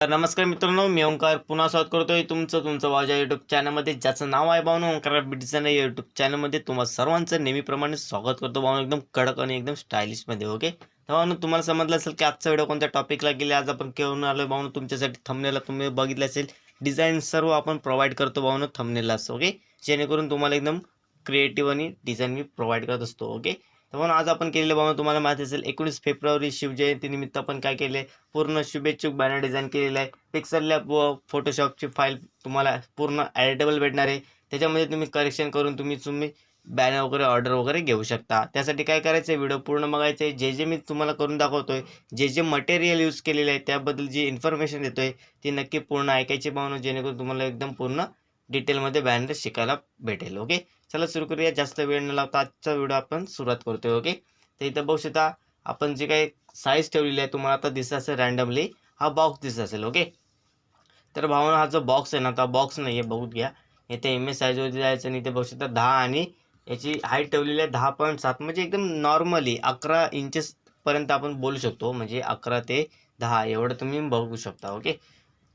तर नमस्कार मित्रांनो मी ओंकार पुन्हा स्वागत करतोय तुमचं तुमचं माझ्या युट्यूब चॅनलमध्ये ज्याचं नाव आहे भावनो ओंकार बिटिजन या युट्यूब चॅनलमध्ये तुम्हाला सर्वांचं नेहमीप्रमाणे स्वागत करतो भावनो एकदम कडक आणि एकदम स्टायलिशमध्ये ओके तर भावनो तुम्हाला समजलं असेल की आजचा व्हिडिओ कोणत्या टॉपिकला गेले आज आपण घेऊन आलो भावनो तुमच्यासाठी थंबनेला तुम्ही बघितलं असेल. डिझाईन सर्व आपण प्रोव्हाइड करतो भावनो थंबनेलाच ओके जेणेकरून तुम्हाला एकदम क्रिएटिव्ह आणि डिझाईन मी प्रोव्हाइड करत असतो ओके तर म्हणून आज आपण केलेलं भावनो तुम्हाला माहिती असेल एकोणीस फेब्रुवारी शिवजयंतीनिमित्त आपण काय केले पूर्ण शुभेच्छुक बॅनर डिझाईन केलेलं आहे. पिक्सल लॅब व फोटोशॉपची फाईल तुम्हाला पूर्ण ॲडिटेबल भेटणार आहे. त्याच्यामध्ये तुम्ही करेक्शन करून तुम्ही तुम्ही बॅनर वगैरे ऑर्डर वगैरे घेऊ शकता. त्यासाठी काय करायचं आहे व्हिडिओ पूर्ण बघायचं आहे जे जे मी तुम्हाला करून दाखवतो आहे जे जे मटेरियल यूज केलेलं आहे त्याबद्दल जी इन्फॉर्मेशन देतो आहे ती नक्की पूर्ण ऐकायची भावना जेणेकरून तुम्हाला एकदम पूर्ण डिटेलमध्ये बॅनर शिकायला भेटेल. ओके चला सुरू करूया. जास्त वेळ न लावता आजचा व्हिडिओ आपण सुरुवात करतोय ओके तर इथं बघू शकता आपण जे काही साईज ठेवलेली आहे तुम्हाला आता दिसत असेल रँडमली हा बॉक्स दिसत असेल ओके तर भावना हा जो बॉक्स आहे ना तो बॉक्स नाही आहे बघूत घ्या. इथे एम एस साईजवरती जायचं आणि इथे बघू शकता दहा आणि याची हाईट ठेवलेली आहे दहा पॉईंट सात. म्हणजे एकदम नॉर्मली अकरा इंचेसपर्यंत आपण बोलू शकतो म्हणजे अकरा ते दहा एवढं तुम्ही बघू शकता ओके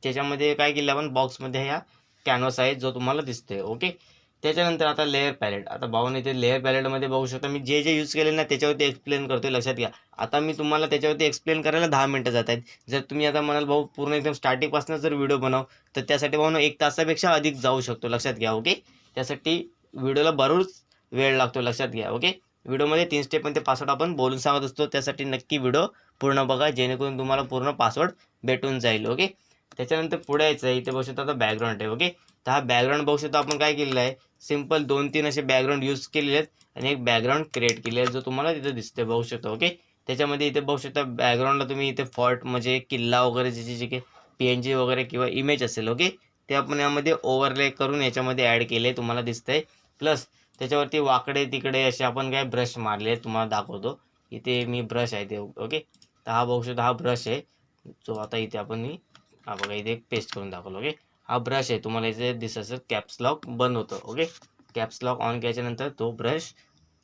त्याच्यामध्ये काय केलं आपण बॉक्समध्ये ह्या कॅनव्हास आहे जो तुम्हाला दिसतोय ओके त्याच्यानंतर आता लेअर पॅलेट आता भाऊन इथे लेअर पॅलेटमध्ये बघू शकता मी जे जे यूज केले ना त्याच्यावरती एक्सप्लेन करतोय लक्षात घ्या. आता मी तुम्हाला त्याच्यावरती एक्सप्लेन करायला दहा मिनटं जात आहेत. जर तुम्ही आता म्हणाल भाऊ पूर्ण एकदम स्टार्टिंगपासून जर व्हिडिओ बनव तर त्यासाठी भाऊ एक तासापेक्षा अधिक जाऊ शकतो. लक्षात घ्या ओके त्यासाठी व्हिडिओला बरोच वेळ लागतो लक्षात घ्या ओके व्हिडिओमध्ये तीन स्टेप ते पासवर्ड आपण बोलून सांगत असतो. त्यासाठी नक्की व्हिडिओ पूर्ण बघा जेणेकरून तुम्हाला पूर्ण पासवर्ड भेटून जाईल ओके त्याच्यानंतर पुढे यायचं आहे इथे बघू शकतो आता बॅकग्राऊंड आहे ओके तर हा बॅकग्राऊंड बघू शकतो आपण काय केलेलं आहे. सिंपल दोन तीन असे बॅकग्राऊंड यूज केलेले आहेत आणि एक बॅकग्राऊंड क्रिएट केलेला आहे जो तुम्हाला तिथे दिसते बघू शकतो ओके त्याच्यामध्ये इथे बघू शकता बॅकग्राऊंडला तुम्ही इथे फॉर्ट म्हणजे किल्ला वगैरे जे जे काही पी एन जी वगैरे किंवा इमेज असेल ओके ते आपण यामध्ये ओव्हरले करून याच्यामध्ये ॲड केले तुम्हाला दिसतंय. प्लस त्याच्यावरती वाकडे तिकडे असे आपण काय ब्रश मारले तुम्हाला दाखवतो. इथे मी ब्रश आहे ते ओके तर हा बघू शकता हा ब्रश आहे. जो आता इथे आपण मी हा बघा इथे पेस्ट करून दाखवलं ओके हा ब्रश आहे तुम्हाला इथे दिसत असेल कॅप्स लॉक बंद होतं ओके कॅप्स लॉक ऑन केल्याच्यानंतर तो ब्रश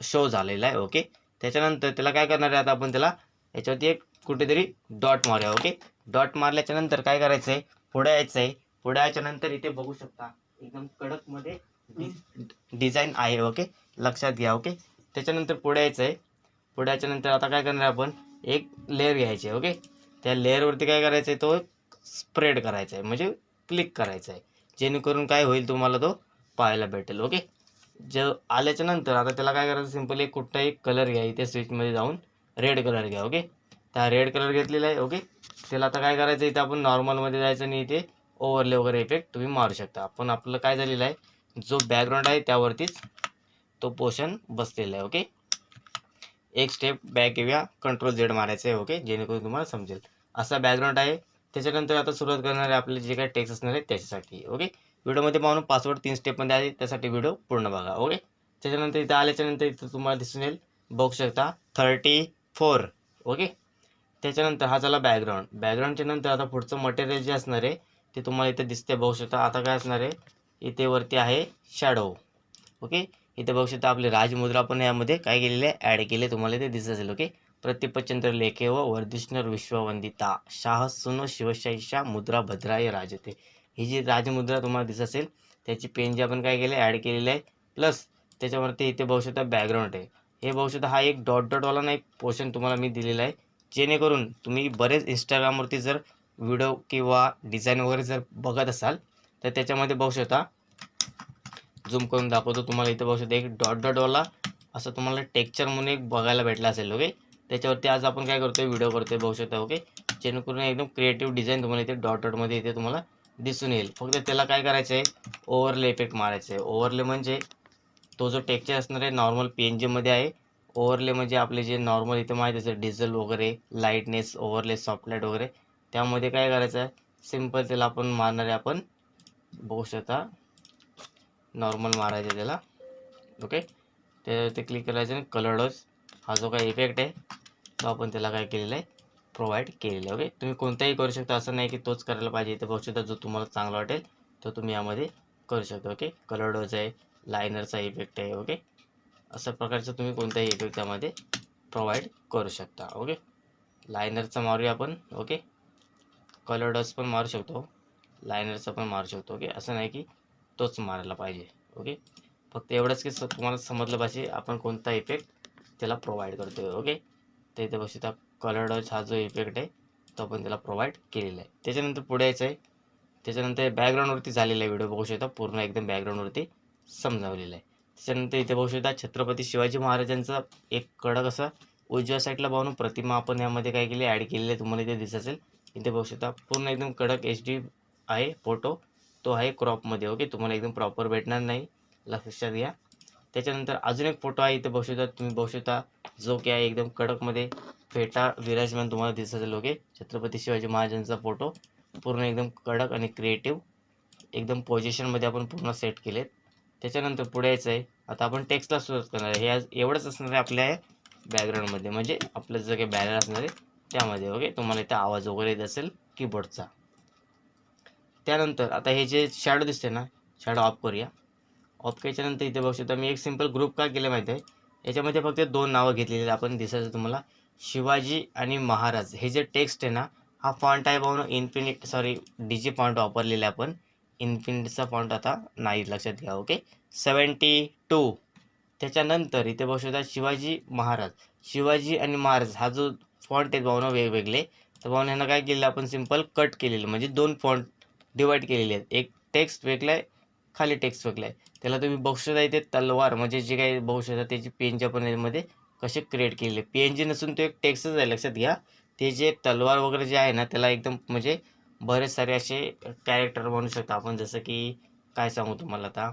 शो झालेला आहे ओके त्याच्यानंतर त्याला काय करणार आहे आता आपण त्याला? याच्यावरती एक कुठेतरी डॉट मारूया ओके डॉट मारल्याच्यानंतर काय करायचं आहे पुढे यायचं आहे पुढे यायच्यानंतर इथे बघू शकता एकदम कडकमध्ये डिझाईन आहे ओके लक्षात घ्या ओके त्याच्यानंतर पुढे यायचं आहे पुढे याच्यानंतर आता काय करणार आहे आपण? एक लेअर घ्यायची आहे ओके त्या लेअरवरती काय करायचं आहे तो? स्प्रेड करायचा आहे म्हणजे क्लिक करायचं आहे जेणेकरून काय होईल तुम्हाला तो पाहायला भेटेल ओके जे आल्याच्यानंतर आता त्याला काय करायचं सिंपल एक कुठला एक कलर घ्या इथे स्विचमध्ये जाऊन रेड कलर घ्या ओके त्या रेड कलर घेतलेला आहे ओके त्याला आता काय करायचं इथे आपण नॉर्मलमध्ये जायचं आणि इथे ओव्हरले वगैरे इफेक्ट तुम्ही मारू शकता. आपण आपलं काय झालेलं आहे जो बॅकग्राऊंड आहे त्यावरतीच तो पोर्शन बसलेला आहे ओके एक स्टेप बॅक येऊया कंट्रोल झेड मारायचं आहे ओके जेणेकरून तुम्हाला समजेल. असा बॅकग्राऊंड आहे त्याच्यानंतर आता सुरुवात करणार आहे आपले जे काही टेक्स्ट असणार आहे त्याच्यासाठी ओके व्हिडिओमध्ये पाहून पासवर्ड तीन स्टेपमध्ये आहे त्यासाठी व्हिडिओ पूर्ण बघा ओके त्याच्यानंतर इथं आल्याच्यानंतर इथं तुम्हाला दिसून येईल बघू शकता थर्टी फोर ओके त्याच्यानंतर हा झाला बॅकग्राऊंड बॅकग्राऊंडच्या नंतर आता पुढचं मटेरियल जे असणार आहे ते तुम्हाला इथे दिसते बघू शकता. आता काय असणार आहे? इथे वरती आहे शॅडो ओके इथे बघू शकता आपले राजमुद्रा पण यामध्ये काय केलेले आहे ॲड केले तुम्हाला इथे दिसत असेल ओके प्रतिपचंद्र लेखे व वर्धिष्णर विश्ववंदिता शाह सुनो शिवशाहीशा मुद्रा भद्राय राजते ही जी राजमुद्रा तुम्हाला दिसत असेल त्याची पेन जी आपण काय केले ॲड केलेली आहे प्लस त्याच्यावरती इथे बघू बॅकग्राऊंड आहे हे बघू हा एक डॉट डॉटवाला ना एक पोर्शन तुम्हाला मी दिलेला आहे जेणेकरून तुम्ही बरेच इंस्टाग्रामवरती जर व्हिडिओ किंवा डिझाईन वगैरे जर बघत असाल तर त्याच्यामध्ये बघू झूम करून दाखवतो तुम्हाला इथे बघू शकता एक डॉट डॉटवाला असं तुम्हाला टेक्चर म्हणून एक बघायला भेटला असेल ओके त्याच्यावरती आज आपण काय करतोय व्हिडिओ करतोय बघू शकता ओके जेणेकरून एकदम क्रिएटिव्ह डिझाईन तुम्हाला इथे डॉट डॉटमध्ये इथे तुम्हाला दिसून येईल. फक्त त्याला काय करायचं आहे ओव्हरले इफेक्ट मारायचं आहे. ओव्हरले म्हणजे तो जो टेक्चर असणार आहे नॉर्मल पी एन जीमध्ये आहे. ओव्हरले म्हणजे आपले जे नॉर्मल इथे माहीत असेल डिझेल वगैरे लाईटनेस ओव्हरले सॉफ्टलाईट वगैरे. त्यामध्ये काय करायचं आहे सिंपल त्याला आपण मारणार आहे आपण. बघू शकता नॉर्मल मारायचं आहे त्याला. ओके त्याच्यावरती क्लिक करायचं आणि कलरडोज हा जो काही इफेक्ट आहे तो आपण त्याला काय केलेला आहे? प्रोव्हाइड केलेलं आहे ओके तुम्ही कोणताही करू शकता असं नाही की तोच करायला पाहिजे. इथे बघू शकता जो तुम्हाला चांगला वाटेल तो तुम्ही यामध्ये करू शकता ओके कलर डोज आहे लायनरचा इफेक्ट आहे ओके अशा प्रकारचं तुम्ही कोणताही इफेक्ट त्यामध्ये प्रोव्हाइड करू शकता ओके लायनरचा मारूया आपण ओके कलर डस्ट पण मारू शकतो लायनरचा पण मारू शकतो ओके असं नाही की तोच मारायला पाहिजे ओके फक्त एवढंच की स तुम्हाला समजलं पाहिजे आपण कोणता इफेक्ट त्याला प्रोव्हाइड करतो ओके तर इथे बघू शकता कलर डस्ट हा जो इफेक्ट आहे तो आपण त्याला प्रोव्हाइड केलेला आहे. त्याच्यानंतर पुढे यायचं आहे. त्याच्यानंतर बॅकग्राऊंडवरती झालेला आहे व्हिडिओ बघू शकता पूर्ण एकदम बॅकग्राऊंडवरती समजावलेला आहे. त्याच्यानंतर इथे बघू शकता छत्रपती शिवाजी महाराजांचा एक कडक असा उजव्या साईडला पाहून प्रतिमा आपण यामध्ये काय केली ॲड केलेली आहे. तुम्हाला इथे दिसत असेल. इथे बघू शकता पूर्ण एकदम कडक एच डी आहे फोटो तो आहे क्रॉपमध्ये ओके तुम्हाला एकदम प्रॉपर भेटणार नाही. लक्षात घ्या. त्याच्यानंतर अजून एक फोटो आहे इथे बघू शकता तुम्ही बघू शकता जो की आहे एकदम कडकमध्ये फेटा विराजमान तुम्हाला दिसत असेल ओके? छत्रपती शिवाजी महाराजांचा फोटो. पूर्ण एकदम कडक आणि क्रिएटिव्ह एकदम पोझिशनमध्ये आपण पूर्ण सेट केलेत. त्याच्यानंतर पुढे यायचं आहे. आता आपण टेक्स्टला सुरुवात करणार आहे. हे आज एवढंच असणार आहे आपल्या बॅकग्राऊंडमध्ये म्हणजे आपलं जे काही बॅनर असणार आहे त्यामध्ये ओके? तुम्हाला इथे आवाज वगैरे येत असेल कीबोर्डचा त्यानंतर आता हे जे शॅडो दिसते ना शॅडो ऑफ करूया. ऑफ इथे बघू शकता मी एक सिंपल ग्रुप का केलं माहिती आहे? याच्यामध्ये फक्त दोन नावं घेतलेली आहेत आपण दिसायचं तुम्हाला. शिवाजी आणि महाराज. हे जे टेक्स्ट आहे ना हा फॉन्ट आहे भाऊ इन्फिनिट सॉरी डी फॉन्ट वापरलेला आहे आपण. इन्फिनिटचा फॉन्ट आता नाही लक्षात घ्या ओके सेवन्टी टू त्याच्यानंतर इथे बघू शकता शिवाजी महाराज. शिवाजी आणि महाराज हा जो फॉन्ट आहेत भावना वेगवेगळे तर भावना ह्यांना काय केलेलं आपण सिंपल कट केलेलं म्हणजे दोन फॉन्ट डिवाईड केलेले आहेत. एक टेक्स्ट वेगळा आहे खाली टेक्स्ट वेगळा आहे त्याला तुम्ही बघू शकता इथे तलवार म्हणजे जे काही बघू शकता त्याची पेनच्या पण यामध्ये कसे क्रिएट केलेले. पी एन जी नसून तो एक टेक्स्टच आहे लक्षात घ्या. ते जे तलवार वगैरे जे आहे ना त्याला एकदम म्हणजे बरेच सारे असे कॅरेक्टर बनवू शकता. आपण जसं की काय सांगू तुम्हाला आता?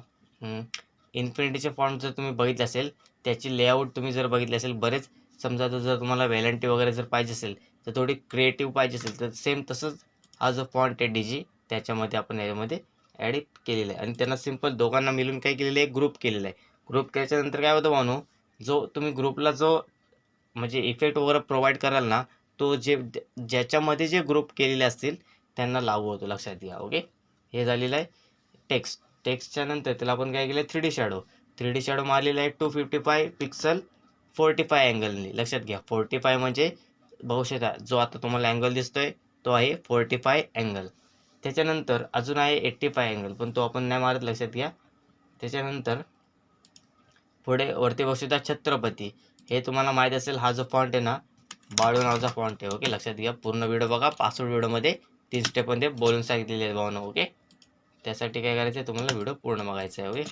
इन्फिनिटीचे फॉन्ट जर तुम्ही बघितले असेल त्याची लेआउट तुम्ही जर बघितली असेल बरेच समजा जर जर तुम्हाला व्हॅलंटी वगैरे जर पाहिजे असेल तर थोडी क्रिएटिव्ह पाहिजे असेल तर सेम तसंच हा जो फॉन्ट आहे डी जी त्याच्यामध्ये आपण यामध्ये ॲडिट केलेलं आहे. आणि त्यांना सिंपल दोघांना मिळून काय केलेलं आहे? ग्रुप केलेलं आहे. ग्रुप केल्याच्यानंतर काय होतं भावनो जो तुम्ही ग्रुपला जो म्हणजे इफेक्ट वगैरे प्रोव्हाइड कराल ना तो जे ज्याच्यामध्ये जे ग्रुप केलेले असतील त्यांना लागू होतो. लक्षात घ्या ओके हे झालेलं आहे टेक्स्ट टेक्स्टच्या नंतर त्याला आपण काय केलं three D shadow three D shadow मारलेला आहे two fifty five pixel forty five अँगलनी लक्षात घ्या फोर्टी फाय म्हणजे बघू शकता जो आता तुम्हाला अँगल दिसतोय तो आहे फोर्टी फाय अँगल त्याच्यानंतर अजून आहे एट्टी फाय अँगल पण तो आपण नाही मारत लक्षात घ्या. त्याच्यानंतर पुढे वरती बघू छत्रपती. हे तुम्हाला माहीत असेल हा जो फॉन्ट आहे ना बाळू नावाचा फॉन्ट आहे ओके? लक्षात घ्या. पूर्ण व्हिडिओ बघा. पासवर्ड व्हिडिओमध्ये तीन स्टेपमध्ये बोलून सांगितलेले आहे भावना ओके? त्यासाठी काय करायचं आहे तुम्हाला व्हिडिओ पूर्ण बघायचा आहे ओके?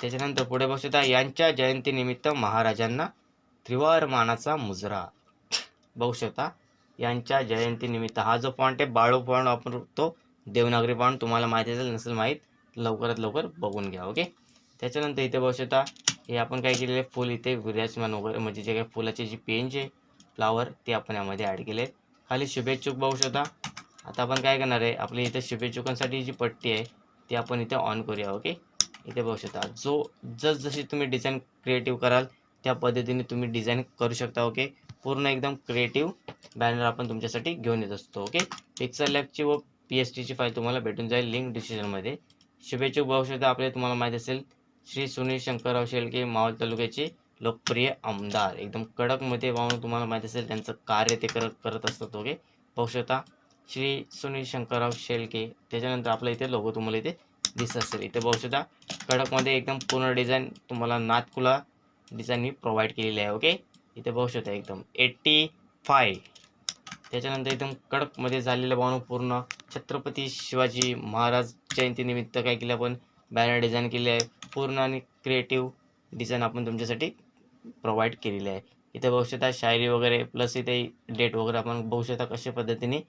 त्याच्यानंतर पुढे बघू यांच्या जयंतीनिमित्त महाराजांना त्रिवार मानाचा मुजरा. बघू शकता यांच्या जयंतीनिमित्त हा जो फॉन्ट आहे बाळू फॉन्ट वापरतो देवनागरी फॉन्ट तुम्हाला माहिती असेल नसेल माहीत लवकरात लवकर बघून घ्या ओके? त्याच्यानंतर इथे बघू शकता हे आपण काय केलेलं आहे फुल इथे विराजमान वगैरे म्हणजे जे काही फुलाचे जी पेंज आहे फ्लावर ते आपण यामध्ये ॲड केले खाली शुभेच्छुक बघू शकता. आता आपण काय करणार आहे आपली इथे शुभेच्छुकांसाठी जी पट्टी आहे ती आपण इथे ऑन करूया ओके? इथे बघू शकता जो जसजशी तुम्ही डिझाईन क्रिएटिव्ह कराल त्या पद्धतीने तुम्ही डिझाईन करू शकता ओके? पूर्ण एकदम क्रिएटिव्ह बॅनर आपण तुमच्यासाठी घेऊन येत असतो ओके? पिक्सल लॅबची व पी एस टीची फाईल तुम्हाला भेटून जाईल लिंक डिस्क्रिप्शनमध्ये शुभेच्छुक बघू आपले तुम्हाला माहीत असेल श्री सुनील शंकरराव शेळके मावळ तालुक्याचे लोकप्रिय आमदार. एकदम कडकमध्ये वाहून तुम्हाला माहीत असेल त्यांचं कार्य ते करत करत असतात ओके? बघू शकता श्री सुनील शंकरराव शेळके त्याच्यानंतर आपल्या इथे लोगो तुम्हाला इथे दिसत असेल. इथे बघू शकता कडकमध्ये एकदम पूर्ण डिझाईन तुम्हाला नाथकुला डिझाईन मी प्रोव्हाइड केलेली आहे ओके? इथे बघू शकता एकदम एट्टी फाय त्याच्यानंतर एकदम कडकमध्ये झालेलं वाहून पूर्ण छत्रपती शिवाजी महाराज जयंतीनिमित्त काय केलं आपण? बॅनर डिझाईन केले आहे. पूर्ण आणि क्रिएटिव्ह डिझाईन आपण तुमच्यासाठी प्रोव्हाइड केलेली आहे. इथे बघू शकता शायरी वगैरे प्लस इथे डेट वगैरे आपण बघू शकता कशा पद्धतीने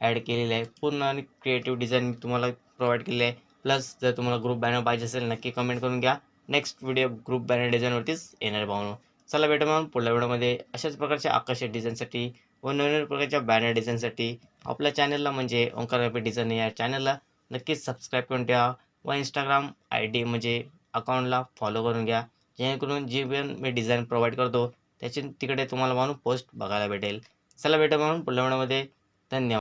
ॲड केलेले आहे. पूर्ण आणि क्रिएटिव्ह डिझाईन तुम्हाला प्रोव्हाइड केलेली आहे. प्लस जर तुम्हाला ग्रुप बॅनर पाहिजे असेल नक्की कमेंट करून घ्या. नेक्स्ट व्हिडिओ ग्रुप बॅनर डिझाईनवरतीच येणार भावनो. चला भेटा मग पुढल्या व्हिडिओमध्ये अशाच प्रकारच्या आकर्षक डिझाईनसाठी व नवीन प्रकारच्या बॅनर डिझाईनसाठी आपल्या चॅनलला म्हणजे ओंकार डिझाईन या चॅनलला नक्कीच सबस्क्राईब करून ठेवा व इंस्टाग्राम आय डी म्हणजे अकाउंटला फॉलो करून घ्या. जेणेकरून जी पण मी डिझाईन प्रोव्हाइड करतो त्याची तिकडे तुम्हाला म्हणून पोस्ट बघायला भेटेल. चला भेटा म्हणून पुढल्या धन्यवाद.